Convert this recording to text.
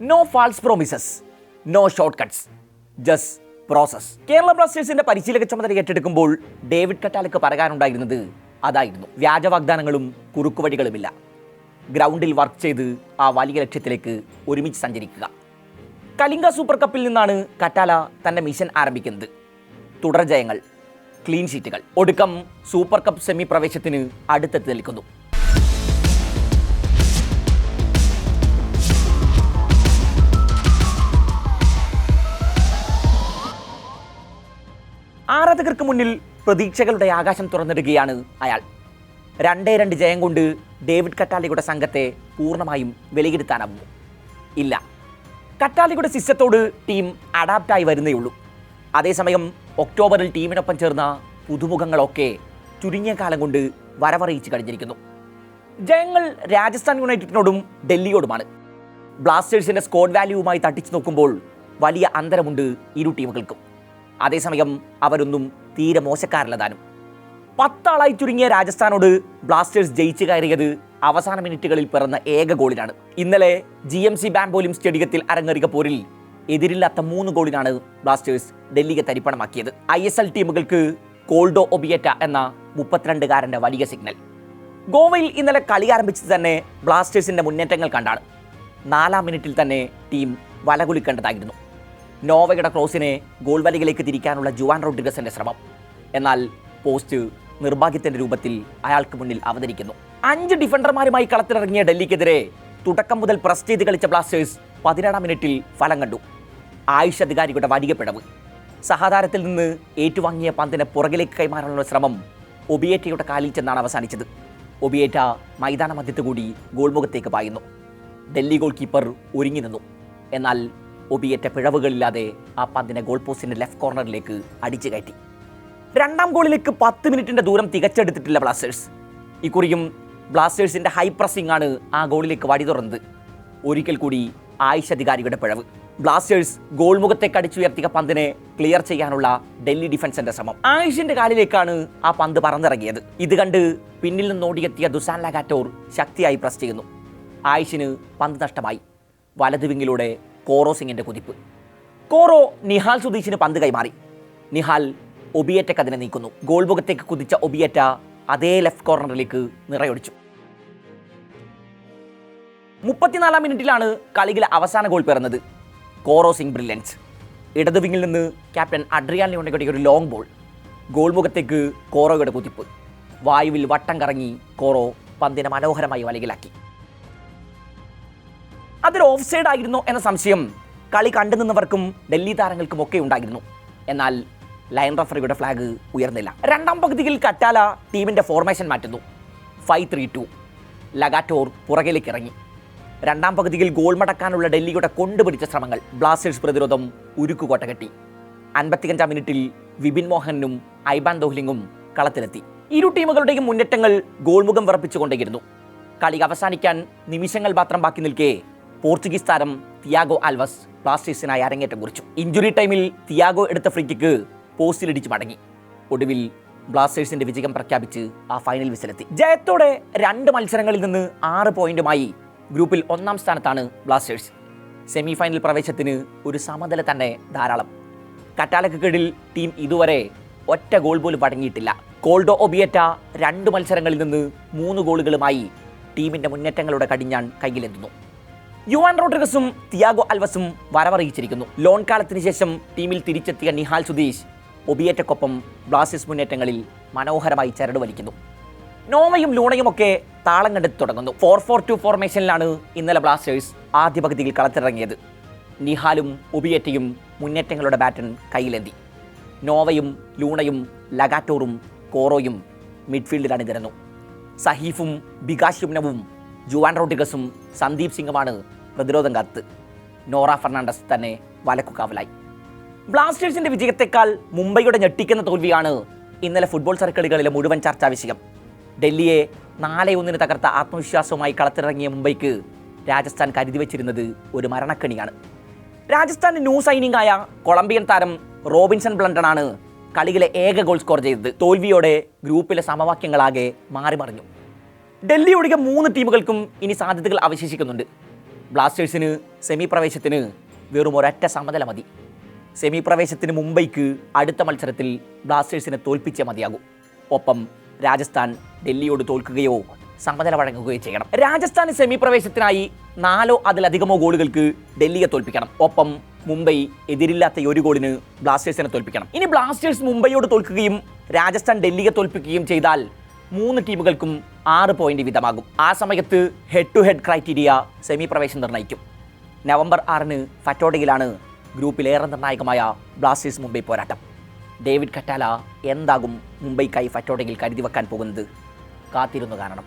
No false promises no shortcuts just process Kerala ബ്ലാസ്റ്റേഴ്സിന്റെ പരിശീലക ചുമതല ഏറ്റെടുക്കുമ്പോൾ ഡേവിഡ് കറ്റാലക്ക് പറയാനുണ്ടായിരുന്നത് അതായിരുന്നു. വ്യാജ വാഗ്ദാനങ്ങളും കുറുക്കുവഴികളുമില്ല. ഗ്രൗണ്ടിൽ വർക്ക് ചെയ്ത് ആ വലിയ ലക്ഷ്യത്തിലേക്ക് ഒരുമിച്ച് സഞ്ചരിക്കുക. കലിംഗ സൂപ്പർ കപ്പിൽ നിന്നാണ് കറ്റാല തന്റെ മിഷൻ ആരംഭിക്കുന്നത്. തുടർ ജയങ്ങൾ ക്ലീൻ ഷീറ്റുകൾ. ഒടുക്കം സൂപ്പർ കപ്പ് സെമി പ്രവേശത്തിന് അടുത്തെത്തി നിൽക്കുന്നു. ആരാധകർക്ക് മുന്നിൽ പ്രതീക്ഷകളുടെ ആകാശം തുറന്നിടുകയാണ് അയാൾ. രണ്ടേ രണ്ട് ജയം കൊണ്ട് ഡേവിഡ് കറ്റാലിയുടെ സംഘത്തെ പൂർണമായും വിലയിരുത്താനാവുമോ ഇല്ല. കറ്റാലിയുടെ സിസ്റ്റത്തോട് ടീം അഡാപ്റ്റായി വരുന്നേയുള്ളൂ അതേസമയം ഒക്ടോബറിൽ ടീമിനൊപ്പം ചേർന്ന പുതുമുഖങ്ങളൊക്കെ ചുരുങ്ങിയ കാലം കൊണ്ട് വരവറിയിച്ച് കഴിഞ്ഞിരിക്കുന്നു. ജയങ്ങൾ രാജസ്ഥാൻ യുണൈറ്റഡിനോടും ഡൽഹിയോടുമാണ്. ബ്ലാസ്റ്റേഴ്സിന്റെ സ്കോഡ് വാല്യൂവുമായി തട്ടിച്ചു നോക്കുമ്പോൾ വലിയ അന്തരമുണ്ട് ഇരു ടീമുകൾക്കും. അതേസമയം അവരൊന്നും തീരെ മോശക്കാരല്ല താനും പത്താളായി ചുരുങ്ങിയ രാജസ്ഥാനോട് ബ്ലാസ്റ്റേഴ്സ് ജയിച്ചു കയറിയത് അവസാന മിനിറ്റുകളിൽ പിറന്ന ഏക ഗോളിനാണ്. ഇന്നലെ ജി എം സി ബാംബോലിം സ്റ്റേഡിയത്തിൽ അരങ്ങേറിയ പോരിൽ എതിരില്ലാത്ത മൂന്ന് ഗോളിനാണ് ബ്ലാസ്റ്റേഴ്സ് ഡൽഹിയെ തരിപ്പണമാക്കിയത്. ഐ എസ് എൽ ടീമുകൾക്ക് കോൾഡോ ഒബിയറ്റ എന്ന മുപ്പത്തിരണ്ടുകാരന്റെ വലിയ സിഗ്നൽ. ഗോവയിൽ ഇന്നലെ കളി ആരംഭിച്ചത് തന്നെ ബ്ലാസ്റ്റേഴ്സിന്റെ മുന്നേറ്റങ്ങൾ കണ്ടാണ്. നാലാം മിനിറ്റിൽ തന്നെ ടീം വലകുലിക്കേണ്ടതായിരുന്നു. നോവയുടെ ക്രോസിനെ ഗോൾ വലയിലേക്ക് തിരിക്കാനുള്ള ജുവാൻ റോഡ്രിഗസിന്റെ ശ്രമം. എന്നാൽ പോസ്റ്റ് നിർഭാഗ്യത്തിന്റെ രൂപത്തിൽ അയാൾക്ക് മുന്നിൽ അവതരിക്കുന്നു. അഞ്ച് ഡിഫൻഡർമാരുമായി കളത്തിലിറങ്ങിയ ഡൽഹിക്കെതിരെ തുടക്കം മുതൽ പ്രസ് ചെയ്ത് കളിച്ച ബ്ലാസ്റ്റേഴ്സ് പതിനേഴാം മിനിറ്റിൽ ഫലം കണ്ടു. ആയുഷ് അധികാരികളുടെ വലിയ പിഴവ് സഹതാരത്തിൽ നിന്ന് ഏറ്റുവാങ്ങിയ പന്തിനെ പുറകിലേക്ക് കൈമാറാനുള്ള ശ്രമം ഒബിയേറ്റയുടെ കാലിൽ ചെന്നാണ് അവസാനിച്ചത്. ഒബിയേറ്റ മൈതാന മധ്യത്തുകൂടി ഗോൾമുഖത്തേക്ക് പായുന്നു. ഡൽഹി ഗോൾ കീപ്പർ ഒരുങ്ങി നിന്നു. എന്നാൽ ഒബിയേറ്റ പിഴവുകളില്ലാതെ ആ പന്തിനെ ഗോൾ പോസ്റ്റിന്റെ ലെഫ്റ്റ് കോർണറിലേക്ക് അടിച്ചു കയറ്റി. രണ്ടാം ഗോളിലേക്ക് പത്ത് മിനിറ്റിന്റെ ദൂരം തികച്ചെടുത്തിട്ടില്ല ബ്ലാസ്റ്റേഴ്സ് ഇക്കുറിയും ബ്ലാസ്റ്റേഴ്സിന്റെ ഹൈ പ്രസിംഗ് ആണ് ആ ഗോളിലേക്ക് വഴി തുറന്നത്. ഒരിക്കൽ കൂടി ആയുഷ് അധികാരിയുടെ പിഴവ്. ബ്ലാസ്റ്റേഴ്സ് ഗോൾ മുഖത്തേക്ക് അടിച്ചുയർത്തിയ പന്തിനെ ക്ലിയർ ചെയ്യാനുള്ള ഡൽഹി ഡിഫൻസിന്റെ ശ്രമം. ആയുഷിന്റെ കാലിലേക്കാണ് ആ പന്ത് പറന്നിറങ്ങിയത്. ഇത് കണ്ട് പിന്നിൽ നിന്ന് ഓടിയെത്തിയ ദുസാൻ ലഗാറ്റോർ ശക്തിയായി പ്രസ് ചെയ്യുന്നു. ആയുഷിന് പന്ത് നഷ്ടമായി. വലതു വിങ്ങിലൂടെ കോറോ സിംഗിന്റെ കുതിപ്പ്. കോറോ നിഹാൽ സുധീഷിന് പന്ത് കൈമാറി. നിഹാൽ ഒബിയറ്റക്ക് അതിനെ നീക്കുന്നു. ഗോൾമുഖത്തേക്ക് കുതിച്ച ഒബിയറ്റ അതേ ലെഫ്റ്റ് കോർണറിലേക്ക് നിറയൊടിച്ചു. മുപ്പത്തിനാലാം മിനിറ്റിലാണ് കളിയിലെ അവസാന ഗോൾ പിറന്നത്. കോറോ സിംഗ് ബ്രില്യൻസ്. ഇടതു വിങ്ങിൽ നിന്ന് ക്യാപ്റ്റൻ അഡ്രിയാൻ ലിയോണയുടെ ഒരു ലോങ് ബോൾ ഗോൾമുഖത്തേക്ക് കോറോയുടെ കുതിപ്പ്. വായുവിൽ വട്ടം കറങ്ങി കോറോ പന്തിനെ മനോഹരമായി വലകിലാക്കി അതൊരു ഓഫ് സൈഡ് ആയിരുന്നോ എന്ന സംശയം കളി കണ്ടു നിന്നവർക്കും ഡൽഹി താരങ്ങൾക്കും ഒക്കെ ഉണ്ടായിരുന്നു. എന്നാൽ ലയൺ റഫറിയുടെ ഫ്ലാഗ് ഉയർന്നില്ല. രണ്ടാം പകുതിയിൽ കറ്റാല ടീമിന്റെ ഫോർമേഷൻ മാറ്റുന്നു. ഫൈവ് ത്രീ ടു ലഗാറ്റോർ പുറകിലേക്ക് ഇറങ്ങി. രണ്ടാം പകുതിയിൽ ഗോൾ മടക്കാനുള്ള ഡൽഹിയുടെ കൊണ്ടുപിടിച്ച ശ്രമങ്ങൾ ബ്ലാസ്റ്റേഴ്സ് പ്രതിരോധം ഉരുക്കുകോട്ട കെട്ടി. അൻപത്തിയഞ്ചാം മിനിറ്റിൽ വിപിൻ മോഹനും ഐബാൻ ദോഹ്ലിംഗും കളത്തിലെത്തി. ഇരു ടീമുകളുടെയും മുന്നേറ്റങ്ങൾ ഗോൾമുഖം വിറപ്പിച്ചുകൊണ്ടേയിരുന്നു. കളി അവസാനിക്കാൻ നിമിഷങ്ങൾ മാത്രം ബാക്കി നിൽക്കെ പോർച്ചുഗീസ് താരം തിയാഗോ ആൽവസ് ബ്ലാസ്റ്റേഴ്സിനായി അരങ്ങേറ്റം കുറിച്ചു. ഇഞ്ചുറി ടൈമിൽ തിയാഗോ എടുത്ത ഫ്രീക്കിക്ക് പോസ്റ്റിലിടിച്ച് മടങ്ങി. ഒടുവിൽ ബ്ലാസ്റ്റേഴ്സിന്റെ വിജയം പ്രഖ്യാപിച്ച് ആ ഫൈനൽ വിസിലെത്തി. ജയത്തോടെ രണ്ട് മത്സരങ്ങളിൽ നിന്ന് ആറ് പോയിന്റുമായി ഗ്രൂപ്പിൽ ഒന്നാം സ്ഥാനത്താണ് ബ്ലാസ്റ്റേഴ്സ്. സെമി ഫൈനൽ പ്രവേശത്തിന് ഒരു സമനില തന്നെ ധാരാളം. കറ്റാലക്ക് കീഴിൽ ടീം ഇതുവരെ ഒറ്റ ഗോൾ പോലും വഴങ്ങിയിട്ടില്ല കോൾഡോ ഒബിയറ്റ രണ്ട് മത്സരങ്ങളിൽ നിന്ന് മൂന്ന് ഗോളുകളുമായി ടീമിന്റെ മുന്നേറ്റങ്ങളുടെ കടിഞ്ഞാൻ കയ്യിലെത്തുന്നു. യുവാൻ റോഡ്രിഗസും തിയാഗോ അൽവസും വരവറിയിച്ചിരിക്കുന്നു. ലോൺ കാലത്തിന് ശേഷം ടീമിൽ തിരിച്ചെത്തിയ നിഹാൽ സുധീഷ് ഒബിയേറ്റക്കൊപ്പം ബ്ലാസ്റ്റേഴ്സ് മുന്നേറ്റങ്ങളിൽ മനോഹരമായി ചരട് വലിക്കുന്നു. നോവയും ലൂണയുമൊക്കെ താളം കണ്ടെത്തി തുടങ്ങുന്നു. ഫോർ ഫോർ ടു ഫോർമേഷനിലാണ് ഇന്നലെ ബ്ലാസ്റ്റേഴ്സ് ആദ്യ പകുതിയിൽ കളത്തിറങ്ങിയത് നിഹാലും ഒബിയേറ്റയും മുന്നേറ്റങ്ങളുടെ ബാറ്റൺ കയ്യിലെന്തി നോവയും ലൂണയും ലഗാറ്റോറും കോറോയും മിഡ്ഫീൽഡിൽ അണിനിരന്നു സഹീഫും ബികാഷ് യുമ്നവും ജുവാൻ റോഡ്രിഗസും സന്ദീപ് സിംഗുമാണ് പ്രതിരോധം കാത്ത് നോറ ഫെർണാണ്ടസ് തന്നെ വലക്കുകാവലായി. ബ്ലാസ്റ്റേഴ്സിന്റെ വിജയത്തെക്കാൾ മുംബൈയുടെ ഞെട്ടിക്കുന്ന തോൽവിയാണ് ഇന്നലെ ഫുട്ബോൾ സർക്കിളുകളിലെ മുഴുവൻ ചർച്ചാ വിഷയം. ഡൽഹിയെ നാല് ഒന്നിന് തകർത്ത ആത്മവിശ്വാസവുമായി കളത്തിറങ്ങിയ മുംബൈക്ക് രാജസ്ഥാൻ കരുതി വെച്ചിരുന്നത് ഒരു മരണക്കണിയാണ്. രാജസ്ഥാന്റെ ന്യൂ സൈനിങ് ആയ കൊളംബിയൻ താരം റോബിൻസൺ ബ്ലണ്ടനാണ് കളിയിലെ ഏക ഗോൾ സ്കോർ ചെയ്തത്. തോൽവിയോടെ ഗ്രൂപ്പിലെ സമവാക്യങ്ങളാകെ മാറി മറിഞ്ഞു ഡൽഹി ഒഴികെ മൂന്ന് ടീമുകൾക്കും ഇനി സാധ്യതകൾ അവശേഷിക്കുന്നുണ്ട്. ബ്ലാസ്റ്റേഴ്സിന് സെമി പ്രവേശത്തിന് വെറും ഒരൊറ്റ സമനില മതി. സെമി പ്രവേശത്തിന് മുംബൈക്ക് അടുത്ത മത്സരത്തിൽ ബ്ലാസ്റ്റേഴ്സിനെ തോൽപ്പിച്ചേ മതിയാകൂ. ഒപ്പം രാജസ്ഥാൻ ഡൽഹിയോട് തോൽക്കുകയോ സമനില വഴങ്ങുകയോ ചെയ്യണം. രാജസ്ഥാൻ സെമി പ്രവേശത്തിനായി നാലോ അതിലധികമോ ഗോളുകൾക്ക് ഡൽഹിയെ തോൽപ്പിക്കണം. ഒപ്പം മുംബൈ എതിരില്ലാത്ത ഒരു ഗോളിന് ബ്ലാസ്റ്റേഴ്സിനെ തോൽപ്പിക്കണം. ഇനി ബ്ലാസ്റ്റേഴ്സ് മുംബൈയോട് തോൽക്കുകയും രാജസ്ഥാൻ ഡൽഹിയെ തോൽപ്പിക്കുകയും ചെയ്താൽ മൂന്ന് ടീമുകൾക്കും ആറ് പോയിന്റ് വീതമാകും. ആ സമയത്ത് head to head criteria semi പ്രവേശം നിർണയിക്കും നവംബർ ആറിന് ഫറ്റോഡയിലാണ് ഗ്രൂപ്പിലേറെ നിർണായകമായ ബ്ലാസ്റ്റേഴ്സ് മുംബൈ പോരാട്ടം. ഡേവിഡ് കറ്റാല എന്താകും മുംബൈക്കായി ഫറ്റോഡയിൽ കരുതി വെക്കാൻ പോകുന്നത്? കാത്തിരുന്നു കാണണം.